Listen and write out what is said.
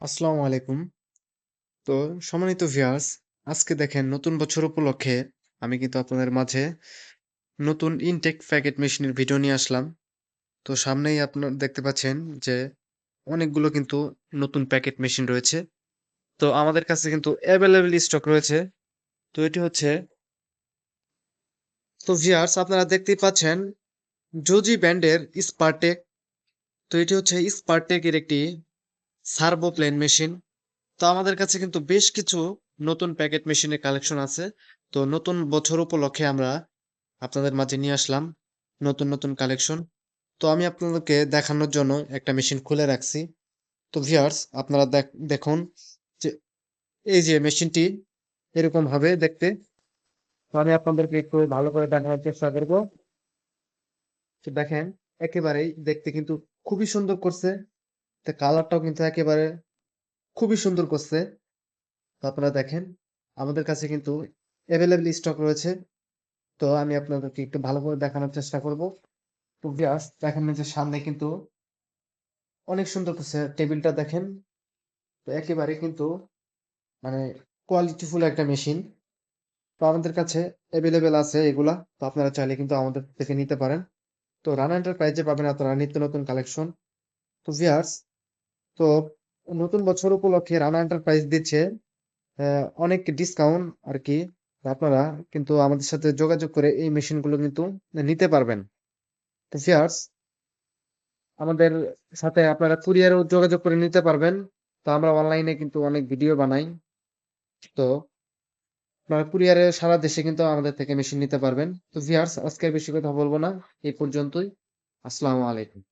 আসসালামু আলাইকুম। তো সম্মানিত ভিউয়ার্স, আজকে দেখেন নতুন বছর উপলক্ষে আমি কিন্তু আপনাদের মাঝে নতুন ইনটেক প্যাকেট মেশিনের ভিডিও নিয়ে আসলাম। তো সামনেই আপনার দেখতে পাচ্ছেন যে অনেকগুলো কিন্তু নতুন প্যাকেট মেশিন রয়েছে। তো আমাদের কাছে কিন্তু অ্যাভেলেবেল স্টক রয়েছে। তো এটি হচ্ছে তো ভিউয়ার্স আপনারা দেখতেই পাচ্ছেন জোজি ব্র্যান্ডের স্পারটেক। তো এটি হচ্ছে স্পারটেকের একটি সার্ভো প্লেন মেশিন। তো আমাদের কাছে কিন্তু বেশ কিছু নতুন প্যাকেট মেশিনের কালেকশন আছে। তো নতুন বছর উপলক্ষে আমরা আপনাদের মাঝে নিয়ে আসলাম নতুন, নতুন কালেকশন। তো আমি আপনাদেরকে দেখানোর জন্য একটা মেশিন খুলে রাখছি। তো ভিউয়ার্স আপনারা দেখ দেখুন যে এই যে মেশিনটি এরকম হবে দেখতে। তো আমি আপনাদেরকে একটু ভালো করে দেখানোর চেষ্টা করব। দেখেন একেবারেই দেখতে কিন্তু খুবই সুন্দর করছে। তো কালারটাও কিন্তু একেবারে খুবই সুন্দর করছে। তো আপনারা দেখেন, আমাদের কাছে কিন্তু এভেইলেবল স্টক রয়েছে। তো আমি আপনাদেরকে একটু ভালো করে দেখানোর চেষ্টা করব। তো ভিউয়ার্স দেখেন যে সামনে কিন্তু অনেক সুন্দর করছে টেবিলটা দেখেন। তো একেবারে কিন্তু মানে কোয়ালিটিফুল একটা মেশিন। তো আমাদের কাছে অ্যাভেলেবেল আছে এগুলা। তো আপনারা চাইলে কিন্তু আমাদের থেকে নিতে পারেন। তো রানা এন্টারপ্রাইজে পাবেন আপনারা নিত্য নতুন কালেকশন। তো ভিউয়ার্স তো নতুন বছর উপলক্ষে রানা এন্টারপ্রাইজ দিচ্ছে অনেক ডিসকাউন্ট আর কি। আপনারা কিন্তু আমাদের সাথে যোগাযোগ করে এই মেশিনগুলো কিন্তু নিতে পারবেন। তো ভিউয়ার্স আমাদের সাথে আপনারা কুরিয়ারও যোগাযোগ করে নিতে পারবেন। তো আমরা অনলাইনে কিন্তু অনেক ভিডিও বানাই। তো আপনারা কুরিয়ারে সারা দেশে কিন্তু আমাদের থেকে মেশিন নিতে পারবেন। তো ভিউয়ার্স আজকে বেশি কথা বলব না। এই পর্যন্তই। আসসালামু আলাইকুম।